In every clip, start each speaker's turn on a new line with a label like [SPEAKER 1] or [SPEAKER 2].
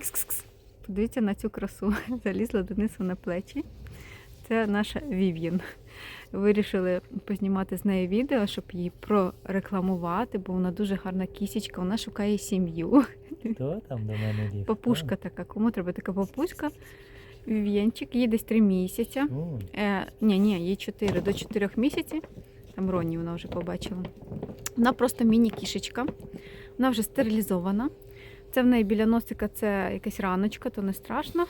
[SPEAKER 1] Кс-кс-кс. Подивіться на цю красу. Залізла Денису на плечі. Це наша Вів'єн. Вирішили познімати з нею відео, щоб її прорекламувати, бо вона дуже гарна кісічка, вона шукає сім'ю.
[SPEAKER 2] Хто там до мене ліг?
[SPEAKER 1] Папушка така. Кому треба така папуська? Вів'єнчик, їй десь 3 місяці. Е, ні, ні, їй 4 до 4 місяців. Там Роні вона вже побачила. Вона просто міні-кішечка. Вона вже стерилізована. Це в неї біля носика це якась раночка, то не страшно.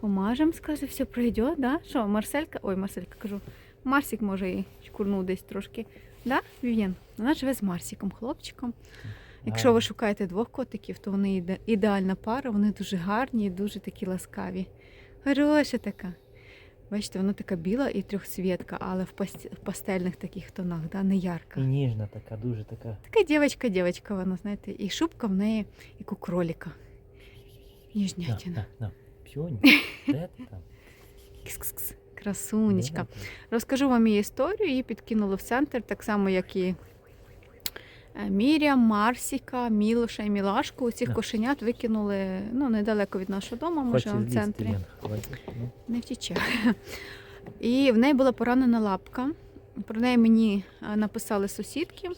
[SPEAKER 1] Помажемо, скаже, все пройде, да? Що, Марселька? Ой, Марселька кажу. Марсик може і шкурнув десь трошки. Да, Вів'єн? Вона живе з Марсиком, хлопчиком. Якщо ви шукаєте двох котиків, то вони іде- ідеальна пара, вони дуже гарні і дуже такі ласкаві. Хороша така. Бачите, вона така біла і трьохцвітка, але в, пастельних таких тонах, да, не ярка.
[SPEAKER 2] І ніжна така, дуже така.
[SPEAKER 1] Така дівчинка, дівчинка, вона, знаєте, і шубка в неї, як у кроліка.
[SPEAKER 2] На,
[SPEAKER 1] Ніжнятина.
[SPEAKER 2] на, на. Де ти там?
[SPEAKER 1] Кс-кс-кс. Красунечка. Розкажу вам її історію. Її підкинули в центр, так само, як і Міря, Марсіка, Мілоша і Мілашку.
[SPEAKER 2] Да.
[SPEAKER 1] кошенят викинули ну, недалеко від нашого дому, може в центрі.
[SPEAKER 2] Ну.
[SPEAKER 1] Не втіче. І в неї була поранена лапка. Про неї мені е, написали сусідки.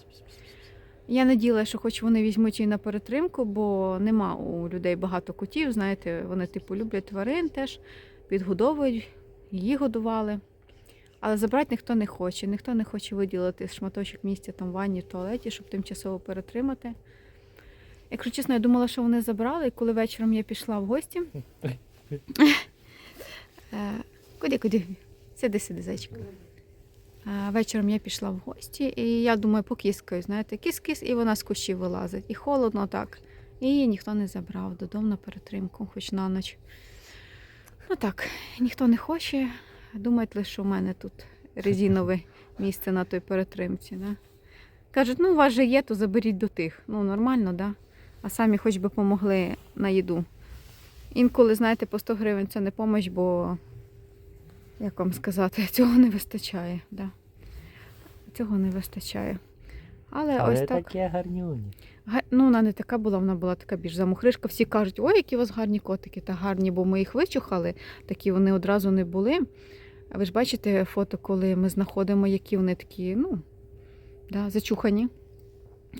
[SPEAKER 1] Я наділа, що хоч вони візьмуть її на перетримку, бо нема у людей багато котів. Знаєте, вони типу люблять тварин теж, підгодовують, її годували. Але забрати ніхто не хоче. Ніхто не хоче виділити шматочок місця там в ванні, в туалеті, щоб тимчасово перетримати. Якщо чесно, я думала, що вони забрали, і коли вечором я пішла в гості. Е, Куди, куди? Сиди, сиди, зайчик. Е, Вечором я пішла в гості, і я думаю, покіскаю, знаєте, кіс-кіс, і вона з кущів вилазить. І холодно так. І її ніхто не забрав додому на перетримку, хоч на ніч. Ну так, ніхто не хоче. Думають лише, що у мене тут резинове місце на той перетримці. Да? Кажуть, ну у вас же є, то заберіть до тих. Ну, нормально, да? А самі хоч би помогли на їду. Інколи, знаєте, по 100 гривень це не помощь, бо, як вам сказати, цього не вистачає. Да. Цього не вистачає. Але,
[SPEAKER 2] Але
[SPEAKER 1] ось так.
[SPEAKER 2] таке гарнюні.
[SPEAKER 1] Ну, вона не така була, вона була така більш замухришка. Всі кажуть, ой, які у вас гарні котики, та гарні, бо ми їх вичухали, такі вони одразу не були. А ви ж бачите фото, коли ми знаходимо, які вони такі, ну, да, зачухані.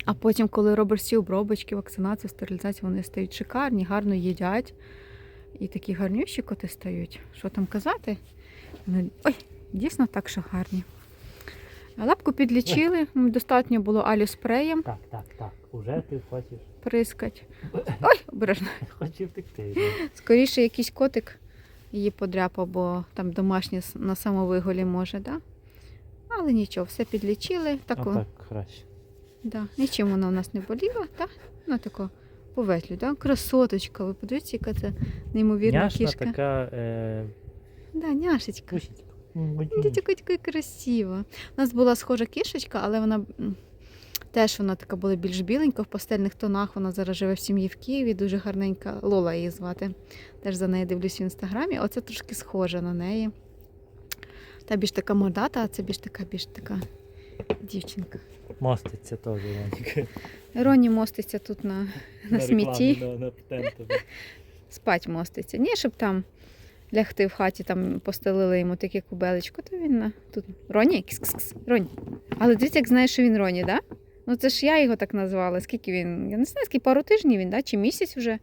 [SPEAKER 1] А потім, коли робиш всі обробочки, вакцинацію, стерилізацію, вони стають шикарні, гарно їдять. І такі гарнющі коти стають. Що там казати? Ой, дійсно так, що гарні. Лапку підлічили, достатньо було алюспреєм
[SPEAKER 2] Так, так, так. Уже ти хочеш.
[SPEAKER 1] прискать. Ой, обережно.
[SPEAKER 2] Хочеш втекти.
[SPEAKER 1] Скоріше якийсь котик її подряпав, бо там домашній на самовиголі може, да? Але нічого, все підлічили. Так,
[SPEAKER 2] А так краще.
[SPEAKER 1] да, нічим вона у нас не боліла, так? Ну тако поветлю, да? Красоточка, ви подивіться, яка це неймовірна
[SPEAKER 2] Няшна
[SPEAKER 1] кішка.
[SPEAKER 2] така. Е...
[SPEAKER 1] Да, няшечка.
[SPEAKER 2] пусічка.
[SPEAKER 1] Така, така красива. У нас була схожа кішечка, але вона теж вона така була більш біленька в пастельних тонах. Вона зараз живе в сім'ї в Києві, дуже гарненька. Лола її звати. Теж за нею дивлюсь в інстаграмі. Оце трошки схоже на неї. Та більш така мордата, а це більш така, більш така дівчинка.
[SPEAKER 2] Моститься теж.
[SPEAKER 1] Роні моститься тут на, на смітті.
[SPEAKER 2] На, на патентові.
[SPEAKER 1] Спать моститься. Ні, щоб там лягти в хаті, там постелили йому таке кубелечко, то він на тут. Роні? Кс-кс-кс. Роні. Але дивіться, як знаєш, що він Роні, да? Ну це ж я його так назвала. Скільки він? Я не знаю, скільки пару тижнів він, да? чи місяць вже.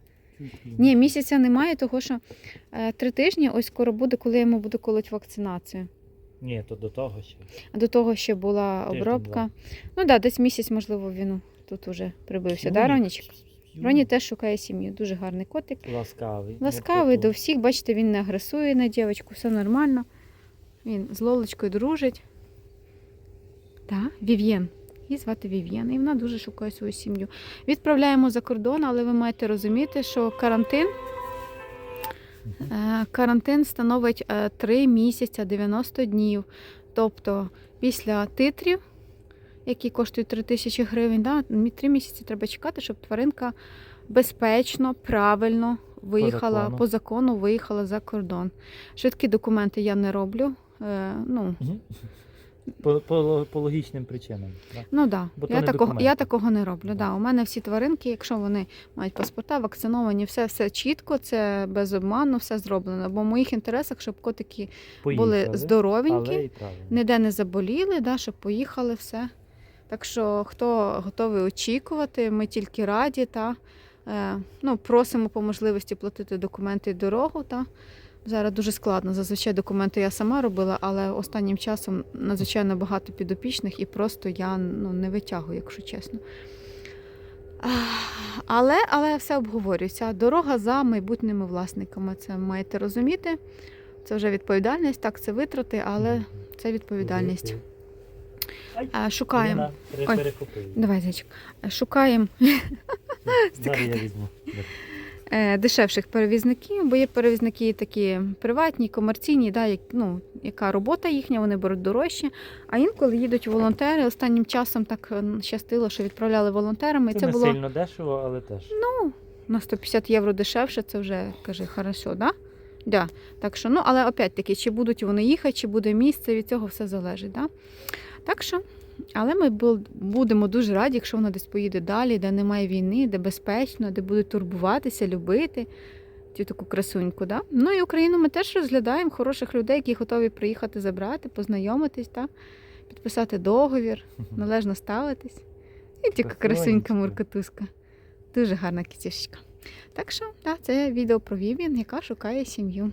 [SPEAKER 1] Ні, місяця немає, того що е, три тижні ось скоро буде, коли я йому буду колоть вакцинацію.
[SPEAKER 2] Ні, то до того ще.
[SPEAKER 1] А до того ще була обробка. Ну так, да, десь місяць, можливо, він тут уже прибився. Да,
[SPEAKER 2] П'юнік.
[SPEAKER 1] Ронічка? Роні теж шукає сім'ю. Дуже гарний котик.
[SPEAKER 2] Ласкавий.
[SPEAKER 1] Ласкавий до всіх, бачите, він не агресує на дівчинку, все нормально. Він з Лолочкою дружить. Так, Вів'єн. Її звати Вів'єн, і вона дуже шукає свою сім'ю. Відправляємо за кордон, але ви маєте розуміти, що карантин, е, карантин становить 3 місяці 90 днів. Тобто після титрів, які коштують 3 тисячі гривень, да, 3 місяці треба чекати, щоб тваринка безпечно, правильно виїхала
[SPEAKER 2] закону.
[SPEAKER 1] по закону, виїхала за кордон. Швидкі документи я не роблю. Е, ну,
[SPEAKER 2] По, по, по логічним причинам. Да?
[SPEAKER 1] Ну да.
[SPEAKER 2] Бо
[SPEAKER 1] Я такого, я такого не роблю.
[SPEAKER 2] Да.
[SPEAKER 1] Да. У мене всі тваринки, якщо вони мають паспорта, вакциновані, все, все чітко, це без обману, все зроблено. Бо в моїх інтересах, щоб котики були здоровенькі, ніде не заболіли, да, щоб поїхали все. Так що, хто готовий очікувати, ми тільки раді та е, ну, просимо по можливості платити документи і дорогу. Та. Зараз дуже складно. Зазвичай документи я сама робила, але останнім часом надзвичайно багато підопічних і просто я ну, не витягую, якщо чесно. Але, але все обговорюється. Дорога за майбутніми власниками. Це маєте розуміти. Це вже відповідальність, так, це витрати, але це відповідальність. Шукаємо. Ой. Давай, зайчик. Шукаємо е, дешевших перевізників, бо є перевізники такі приватні, комерційні, да, як, ну, яка робота їхня, вони беруть дорожче. А інколи їдуть волонтери. Останнім часом так е, щастило, що відправляли волонтерами.
[SPEAKER 2] Це,
[SPEAKER 1] це
[SPEAKER 2] не
[SPEAKER 1] було
[SPEAKER 2] сильно дешево, але теж.
[SPEAKER 1] Ну, на 150 євро дешевше, це вже каже, хорошо, да? Да. Так що, ну, але опять-таки, чи будуть вони їхати, чи буде місце, від цього все залежить. Да? Так що, але ми будемо дуже раді, якщо вона десь поїде далі, де немає війни, де безпечно, де будуть турбуватися, любити цю таку красуньку. Да? Ну і Україну ми теж розглядаємо хороших людей, які готові приїхати забрати, познайомитись, да? підписати договір, належно ставитись. І тільки красунька муркотуска. Дуже гарна кітішечка. Так що, так, це відео про Вівін, яка шукає сім'ю.